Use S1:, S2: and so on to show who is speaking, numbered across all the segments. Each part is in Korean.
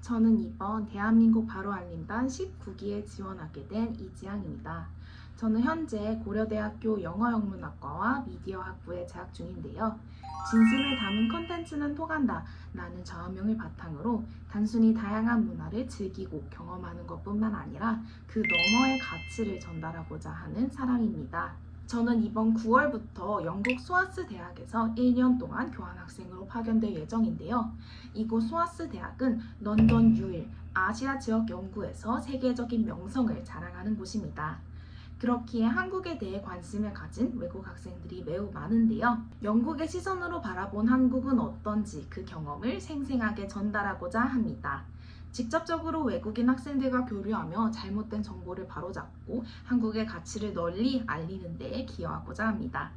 S1: 저는 이번 대한민국 바로 알림단 19기에 지원하게 된 이지향입니다. 저는 현재 고려대학교 영어영문학과와 미디어학부에 재학 중인데요. 진심을 담은 컨텐츠는 통한다 라는 저화명을 바탕으로 단순히 다양한 문화를 즐기고 경험하는 것뿐만 아니라 그 너머의 가치를 전달하고자 하는 사람입니다. 저는 이번 9월부터 영국 스와스 대학에서 1년 동안 교환학생으로 파견될 예정인데요. 이곳 스와스 대학은 런던 유일 아시아 지역 연구에서 세계적인 명성을 자랑하는 곳입니다. 그렇기에 한국에 대해 관심을 가진 외국 학생들이 매우 많은데요. 영국의 시선으로 바라본 한국은 어떤지 그 경험을 생생하게 전달하고자 합니다. 직접적으로 외국인 학생들과 교류하며 잘못된 정보를 바로잡고 한국의 가치를 널리 알리는 데 기여하고자 합니다.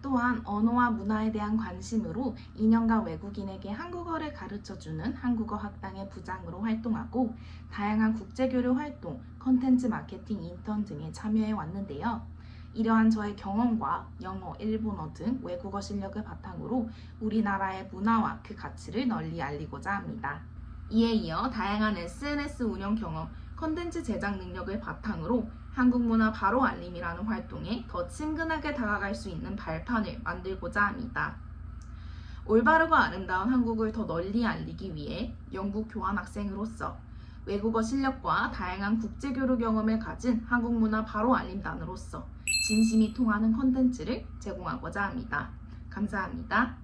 S1: 또한 언어와 문화에 대한 관심으로 2년간 외국인에게 한국어를 가르쳐주는 한국어 학당의 부장으로 활동하고 다양한 국제교류 활동, 컨텐츠 마케팅 인턴 등에 참여해 왔는데요. 이러한 저의 경험과 영어, 일본어 등 외국어 실력을 바탕으로 우리나라의 문화와 그 가치를 널리 알리고자 합니다. 이에 이어 다양한 SNS 운영 경험, 컨텐츠 제작 능력을 바탕으로 한국 문화 바로 알림이라는 활동에 더 친근하게 다가갈 수 있는 발판을 만들고자 합니다. 올바르고 아름다운 한국을 더 널리 알리기 위해 영국 교환 학생으로서 외국어 실력과 다양한 국제교류 경험을 가진 한국 문화 바로 알림단으로서 진심이 통하는 컨텐츠를 제공하고자 합니다. 감사합니다.